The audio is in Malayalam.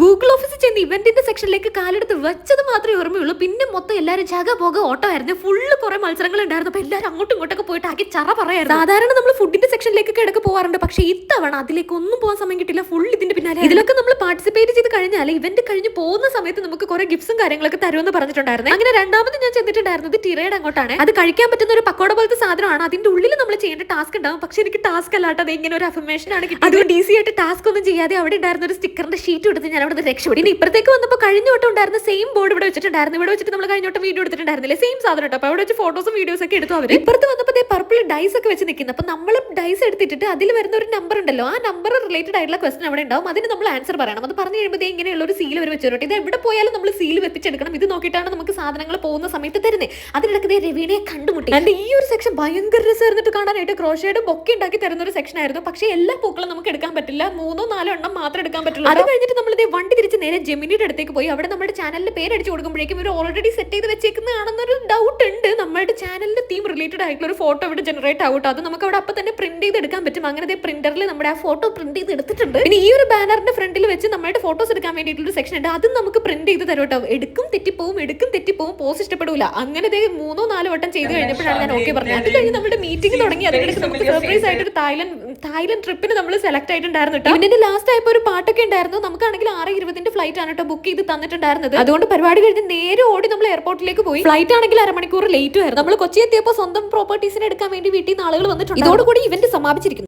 ഗൂഗിൾ ഓഫീസിൽ ചെന്ന് ഇവന്റിന്റെ സെക്ഷനിലേക്ക് കാലെടുത്ത് വെച്ചത് മാത്രമേ ഓർമ്മയുള്ളൂ. പിന്നെ മൊത്തം എല്ലാവരും ജാഗ പോക ഓട്ടോ ആയിരുന്നു ഫുള്ള് കുറെ മത്സരങ്ങൾ ഉണ്ടായിരുന്നു അപ്പൊ എല്ലാവരും അങ്ങോട്ടും ഇങ്ങോട്ടൊക്കെ പോയിട്ട് ആക്കി ചറ പറയായിരുന്നു. സാധാരണ നമ്മൾ ഫുഡിന്റെ സെക്ഷനിലേക്ക് കിടക്ക് പോകാറുണ്ട് പക്ഷേ ഇത്തവണ അതിലേക്ക് ഒന്നും പോകാൻ സമയം കിട്ടില്ല ഫുൾ ഇതിന്റെ പിന്നാലെ ഇതിലൊക്കെ നമ്മൾ പാർട്ടിസിപ്പേറ്റ് ചെയ്ത് കഴിഞ്ഞാൽ ഇവന്റ് കഴിഞ്ഞ് പോകുന്ന സമയത്ത് നമുക്ക് കുറെ ഗിഫ്റ്റ്സും കാര്യങ്ങളൊക്കെ തരുമെന്ന് പറഞ്ഞിട്ടുണ്ടായിരുന്നു. അങ്ങനെ രണ്ടാമത് ഞാൻ ചെന്നിട്ടുണ്ടായിരുന്നത് ടിറയുടെ അങ്ങോട്ടാണ്. അത് കഴിക്കാൻ പറ്റുന്ന ഒരു പക്കോട പോലത്തെ സാധനമാണ്. അതിന്റെ ഉള്ളിൽ നമ്മൾ ചെയ്യേണ്ട ടാസ്ക് ഉണ്ടാവും. പക്ഷെ എനിക്ക് ടാസ്ക് അല്ലാട്ടത് ഇങ്ങനെ ഒരു അഫർമേഷൻ ആണ് അത് അതുകൊണ്ട് ഈസി ആയിട്ട് ടാസ്ക് ഒന്നും ചെയ്യാതെ അവിടെ ഉണ്ടായിരുന്ന ഒരു സ്റ്റിക്കറിന്റെ ഷീറ്റ് എടുത്ത് ഞാൻ അവിടെ രക്ഷപ്പെടും ഇനി ഇപ്പുറത്തേക്ക് വന്നപ്പോൾ കഴിഞ്ഞ വട്ടം ഉണ്ടായിരുന്ന സെയിം ബോർഡ് ഇവിടെ വെച്ചിട്ടുണ്ടായിരുന്നു. ഇവിടെ വെച്ചിട്ട് നമ്മൾ കഴിഞ്ഞ വട്ടം വീഡിയോ എടുത്തിട്ടുണ്ടായിരുന്നില്ലേ? സെയിം സാധനം കേട്ടോ. അപ്പോൾ അവിടെ വെച്ച് ഫോട്ടോസും വീഡിയോസ് ഒക്കെ എടുത്തു അവർ ഇപ്പുറത്ത് വന്നപ്പോൾ പർപ്പിൾ ഡൈസ് ഒക്കെ വെച്ച് നിൽക്കുന്നത് അപ്പോൾ നമ്മൾ ഡൈസ് എടുത്തിട്ട് അതിൽ വരുന്ന ഒരു നമ്പർ ഉണ്ടല്ലോ. ആ നമ്പർ റിലേറ്റഡ് ആയിട്ടുള്ള ക്വസ്റ്റൻ അവിടെ ഉണ്ടാവും. അതിന് നമ്മൾ ആൻസർ പറയണം. അത് പറഞ്ഞു കഴിയുമ്പോൾ ഇങ്ങനെയുള്ള ഒരു സീൽ അവർ വെച്ചു തരും ഇത് എവിടെ പോയാലും നമ്മൾ സീൽ വെപ്പിച്ചെടുക്കണം. ഇത് നോക്കിയിട്ടാണ് നമുക്ക് സാധനങ്ങൾ പോകുന്ന സമയത്ത് തരുന്നത് അതിനിടയ്ക്ക് രവീണയെ കണ്ടുമുട്ടി. ആൻഡ് ഈ ഒരു സെക്ഷൻ ഭയങ്കര രസമായിരുന്നിട്ട് കാണാനായിട്ട് ക്രോഷയുടെ ബൊക്കെ ഉണ്ടാക്കി തരുന്ന ഒരു സെക്ഷൻ ആയിരുന്നു. പക്ഷേ എല്ലാ പൂക്കളും നമുക്ക് എടുക്കാൻ പറ്റില്ല. മൂന്നോ നാലോ എണ്ണം മാത്രം എടുക്കാൻ പറ്റുള്ളൂ. അത് കഴിഞ്ഞിട്ട് നമ്മൾ ഇതേ വണ്ടി തിരിച്ച് നേരെ ജെമിനിയുടെ അടുത്തേക്ക് പോയി. അവിടെ നമ്മുടെ ചാനലിന്റെ പേര് അടിച്ചു കൊടുക്കുമ്പോഴേക്കും ഇവർ ഓൾറെഡി സെറ്റ് ചെയ്ത് വെച്ചേക്കുന്നതാണെന്നൊരു ഡൗട്ട് ഉണ്ട്. നമ്മുടെ ചാനലിന്റെ തീം റിലേറ്റഡ് ആയിട്ടുള്ള ഒരു ഫോട്ടോ ഇവിടെ ജനറേറ്റ് ആവട്ടോ. അത് നമുക്ക് അവിടെ അപ്പൊ തന്നെ പ്രിന്റ് ചെയ്ത് എടുക്കാൻ പറ്റും. അങ്ങനെ പ്രിന്ററിൽ നമ്മുടെ ആ ഫോട്ടോ പ്രിന്റ് ചെയ്ത് എടുത്തിട്ടുണ്ട്. പിന്നെ ഈ ഒരു ബാനറിന്റെ ഫ്രണ്ടിൽ വെച്ച് നമ്മുടെ ഫോട്ടോസ് എടുക്കാൻ വേണ്ടിയിട്ടുള്ള ഒരു സെക്ഷൻ ഉണ്ട്. അതും നമുക്ക് പ്രിന്റ് ചെയ്ത് തരോട്ടോ എടുക്കും തെറ്റിപ്പോവും എടുക്കും തെറ്റിപ്പോവും പോസ്റ്റ് ഇഷ്ടപ്പെടില്ല അങ്ങനെ മൂന്നോ നാലോ വട്ടം ചെയ്ത് കഴിഞ്ഞപ്പോഴാണ് ഞാൻ ഓക്കെ പറഞ്ഞത്. അത് കഴിഞ്ഞ് നമ്മുടെ മീറ്റിംഗ് തുടങ്ങി. അതിനിടയ്ക്ക് നമുക്ക് സർപ്രൈസ് ആയിട്ട് ഒരു തായ്ലൻഡ് തായ്ലൻഡ് ട്രിപ്പിന് നമ്മൾ സെലക്ട് ആയിട്ടുണ്ടായിരുന്നു കേട്ടോ. ഇതിന്റെ ലാസ്റ്റ് ആയപ്പോൾ ഒരു പാട്ടൊക്കെ ഉണ്ടായിരുന്നു. നമുക്കാണെങ്കിൽ ആറ് ഇരുപതിന്റെ ഫ്ലൈറ്റ് ആണ് കേട്ടോ ബുക്ക് ചെയ്ത് തന്നിട്ടുണ്ടായിരുന്നത്. അതുകൊണ്ട് പരിപാടി കഴിഞ്ഞ് നേരെ ഓടി നമ്മൾ എയർപോർട്ടിലേക്ക് പോയി. ഫ്ലൈറ്റ് ആണെങ്കിൽ അരമണിക്കൂർ ലേറ്റ് ആയിരുന്നു. നമ്മൾ കൊച്ചി എത്തിയപ്പോൾ സ്വന്തം പ്രോപ്പർട്ടീസിനെ എടുക്കാൻ വേണ്ടി വീട്ടിൽ നിന്ന് ആളുകൾ വന്നിട്ടുണ്ട് ഇതോടുകൂടി ഇവന്റ് സമാപിച്ചിരിക്കുന്നു.